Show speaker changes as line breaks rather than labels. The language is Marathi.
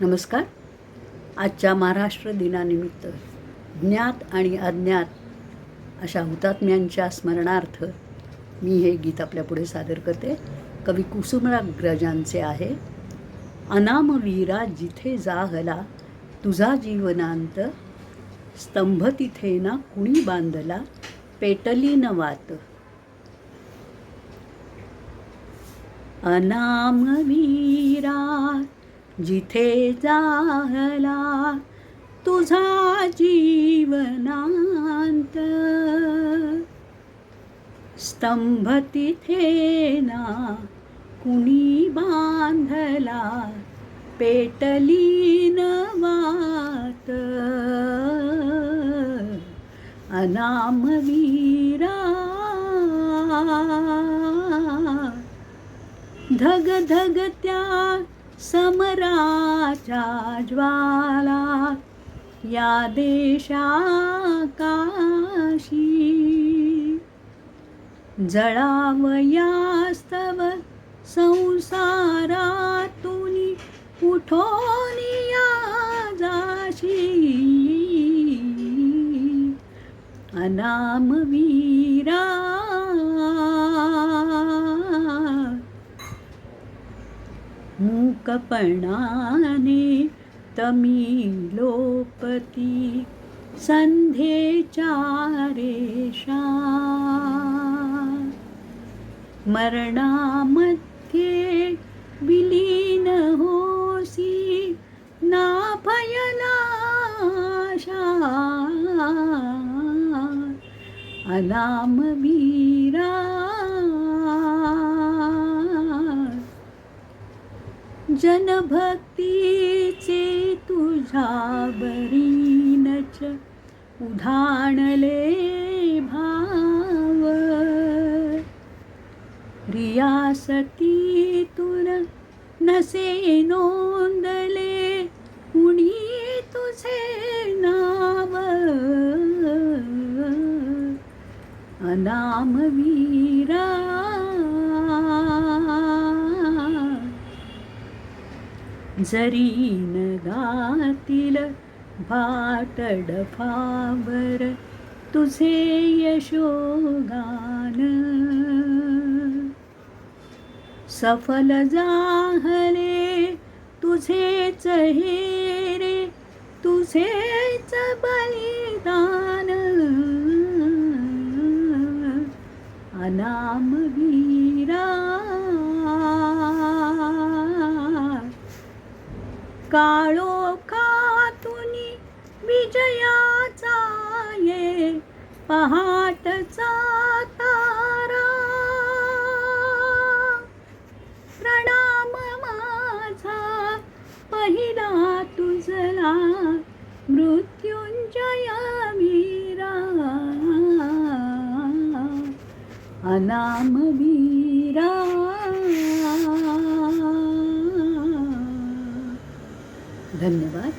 नमस्कार. आजच्या महाराष्ट्र दिनानिमित्त ज्ञात आणि अज्ञात अशा हुतात्म्यांच्या स्मरणार्थ मी हे गीत आपल्यापुढे सादर करते. कवी कुसुमराग्रजांचे आहे. अनामवीरा जिथे जाहला तुझा जीवनांत स्तंभ तिथे ना कुणी बांधला पेटली न वात. अनामवीरा जिथे जाहला तुझा जीवनांत. स्तंभ तिथे ना कुणी बांधला पेटली नवात अनामवीरा धग धग त्या समराच्या ज्वाला या देशाकाशी. जळावयास्तव संसारातून उठोनी या जाशी. अनामवीरा मूकपणाने तमी लोपती संध्येच्या रेषा मरणामध्ये विलीन होसी ना भयनाशा अनामवीरा जनभक्तीचे तुझ्या बरीनच उधाणले भाव. रियासतीतून नसे नोंदले कुणी तुझे नाव. अनामवी जरी न गातील भाटडफावर तुझे यशोगान सफल जाहले तुझेच हेरे तुझेच बलिदान अनामवीरा काळो खातुनी विजयाचा ये? पहाटचा तारा. प्रणाम माझा पहिला तुझला. मृत्युंजय वीरा अनामवीरा ধন্যবাদ।